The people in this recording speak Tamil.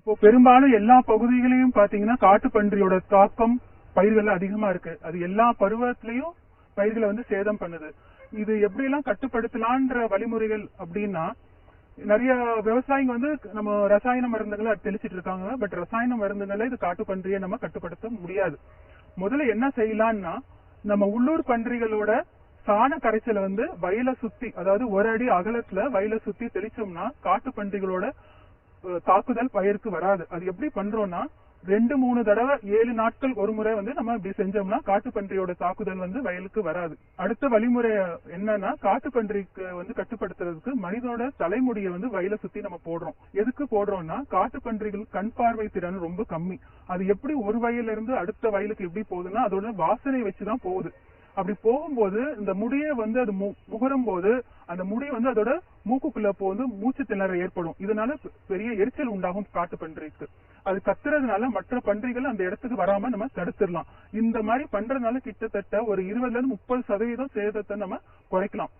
இப்போ பெரும்பாலும் எல்லா பகுதிகளையும் பாத்தீங்கன்னா காட்டுப்பன்றியோட தாக்கம் பயிர்கள் அதிகமா இருக்கு. அது எல்லா பருவத்திலையும் பயிர்களை வந்து சேதம் பண்ணுது. இது எப்படி எல்லாம் கட்டுப்படுத்தலான்ற வழிமுறைகள் அப்படின்னா நிறைய விவசாயிங்க வந்து நம்ம ரசாயன மருந்துகளை தெளிச்சிட்டு இருக்காங்க. பட் ரசாயன மருந்துகளை இது காட்டு பன்றியை நம்ம கட்டுப்படுத்த முடியாது. முதல்ல என்ன செய்யலாம்னா நம்ம உள்ளூர் பன்றிகளோட சாண கரைச்சலை வந்து வயலை சுத்தி அதாவது ஒரு அடி அகலத்துல வயலை சுத்தி தெளிச்சோம்னா காட்டு பன்றிகளோட தாக்குதல் பயிருக்கு வராது. அது எப்படி பண்றோம்னா ரெண்டு மூணு தடவை ஏழு நாட்கள் ஒரு முறை வந்து நம்ம இப்படி செஞ்சோம்னா காட்டுப்பன்றியோட தாக்குதல் வந்து வயலுக்கு வராது. அடுத்த வழிமுறை என்னன்னா காட்டுப்பன்றிக்கு வந்து கட்டுப்படுத்துறதுக்கு மனிதனோட தலைமுடியை வந்து வயலை சுத்தி நம்ம போடுறோம். எதுக்கு போடுறோம்னா காட்டுப்பன்றிகள் கண் பார்வை திறன் ரொம்ப கம்மி. அது எப்படி ஒரு வயல்ல இருந்து அடுத்த வயலுக்கு எப்படி போகுதுன்னா அதோட வாசனை வச்சுதான் போகுது. அப்படி போகும்போது இந்த முடியை வந்து அது மு- முகரும் போது அந்த முடி வந்து அதோட மூக்குக்குள்ள போது மூச்சு திணறல் ஏற்படும். இதனால பெரிய எரிச்சல் உண்டாகும் காட்டு பன்றிக்கு. அது கத்துறதுனால மற்ற பன்றிகள் அந்த இடத்துக்கு வராம நம்ம தடுத்துடலாம். இந்த மாதிரி பண்றதுனால கிட்டத்தட்ட ஒரு இருபதுல இருந்து முப்பது சதவீதம் சேதத்தை நம்ம குறைக்கலாம்.